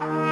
you.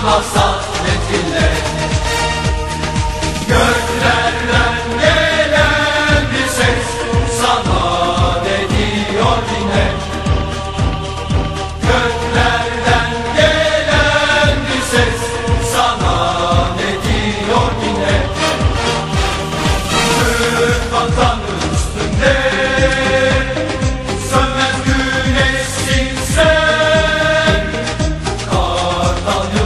Resulullah saadetinde Göklerden gelen bir ses sana dediyor yine. Göklerden gelen bir ses sana ne diyor yine. Türk vatan üstünde Sönmez güneşsin sen Kartal